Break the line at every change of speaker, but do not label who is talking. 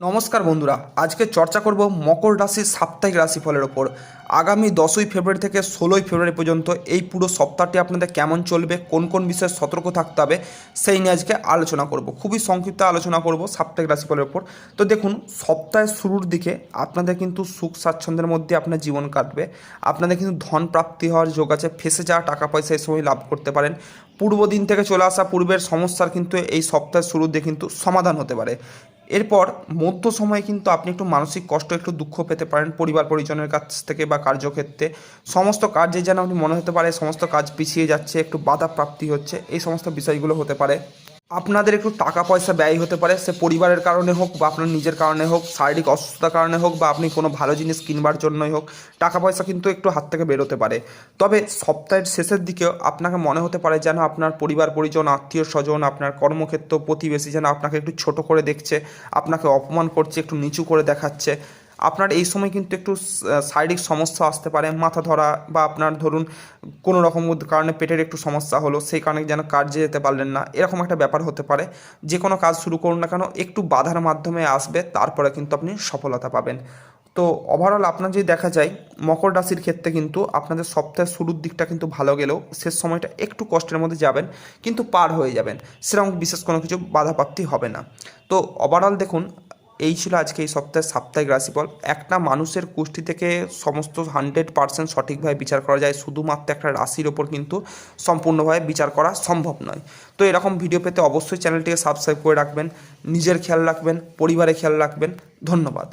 নমস্কার বন্ধুরা, আজকে চর্চা করব মকর রাশির সাপ্তাহিক রাশিফলের ওপর। আগামী দশই ফেব্রুয়ারি থেকে ষোলোই ফেব্রুয়ারি পর্যন্ত এই পুরো সপ্তাহটি আপনাদের কেমন চলবে, কোন কোন বিষয়ে সতর্ক থাকতে হবে, সেই নিয়ে আজকে আলোচনা করব। খুবই সংক্ষিপ্ত আলোচনা করব সাপ্তাহিক রাশিফলের ওপর। তো দেখুন, সপ্তাহের শুরুর দিকে আপনাদের কিন্তু সুখ স্বাচ্ছন্দ্যের মধ্যে আপনার জীবন কাটবে। আপনাদের কিন্তু ধন প্রাপ্তি হওয়ার যোগ আছে, ফেসে যাওয়া টাকা পয়সা এই সময় লাভ করতে পারেন। পূর্ব দিন থেকে চলে আসা পূর্বের সমস্যার কিন্তু এই সপ্তাহের শুরুর দিয়ে কিন্তু সমাধান হতে পারে। এরপর মধ্য সময়ে কিন্তু আপনি একটু মানসিক কষ্ট, একটু দুঃখ পেতে পারেন পরিবার পরিজনের কাছ থেকে বা কার্যক্ষেত্রে। সমস্ত কাজে যেন আপনি মনে হতে পারে, সমস্ত কাজ পিছিয়ে যাচ্ছে, একটু বাধা প্রাপ্তি হচ্ছে, এই সমস্ত বিষয়গুলো হতে পারে। আপনাদের একটু টাকা পয়সা ব্যয় হতে পারে, সে পরিবারের কারণে হোক বা আপনার নিজের কারণে হোক, শারীরিক অসুস্থতার কারণে হোক বা আপনি কোনো ভালো জিনিস কিনবার জন্যই হোক, টাকা পয়সা কিন্তু একটু হাত থেকে বেরোতে পারে। তবে সপ্তাহের শেষের দিকেও আপনাকে মনে হতে পারে যেন আপনার পরিবার, পরিজন আত্মীয় স্বজন আপনার কর্মক্ষেত্র, প্রতিবেশী যেন আপনাকে একটু ছোট করে দেখছে, আপনাকে অপমান করছে, একটু নিচু করে দেখাচ্ছে। আপনার এই সময় কিন্তু একটু শারীরিক সমস্যা আসতে পারে, মাথা ধরা বা আপনার ধরুন কোনো রকম কারণে পেটের একটু সমস্যা হলো, সেই কারণে যেন কাজে যেতে পারলেন না, এরকম একটা ব্যাপার হতে পারে। যে কোনো কাজ শুরু করুন না কেন, একটু বাধার মাধ্যমে আসবে, তারপরে কিন্তু আপনি সফলতা পাবেন। তো ওভারঅল আপনার যদি দেখা যায়, মকর রাশির ক্ষেত্রে কিন্তু আপনাদের সপ্তাহের শুরুর দিকটা কিন্তু ভালো গেলেও, শেষ সময়টা একটু কষ্টের মধ্যে যাবেন, কিন্তু পার হয়ে যাবেন, সেরকম বিশেষ কোনো কিছু বাধাপ্রাপ্তি হবে না। তো ওভারঅল দেখুন এই ছিল আজকে এই সপ্তাহের সাপ্তাহিক রাশিফল। একটা মানুষের কুষ্টি থেকে সমস্ত হান্ড্রেড পার্সেন্ট সঠিকভাবে বিচার করা যায়। শুধুমাত্র একটা রাশির ওপর কিন্তু সম্পূর্ণভাবে বিচার করা সম্ভব নয়। তো এরকম ভিডিও পেতে অবশ্যই চ্যানেলটিকে সাবস্ক্রাইব করে রাখবেন। নিজের খেয়াল রাখবেন, পরিবারের খেয়াল রাখবেন। ধন্যবাদ।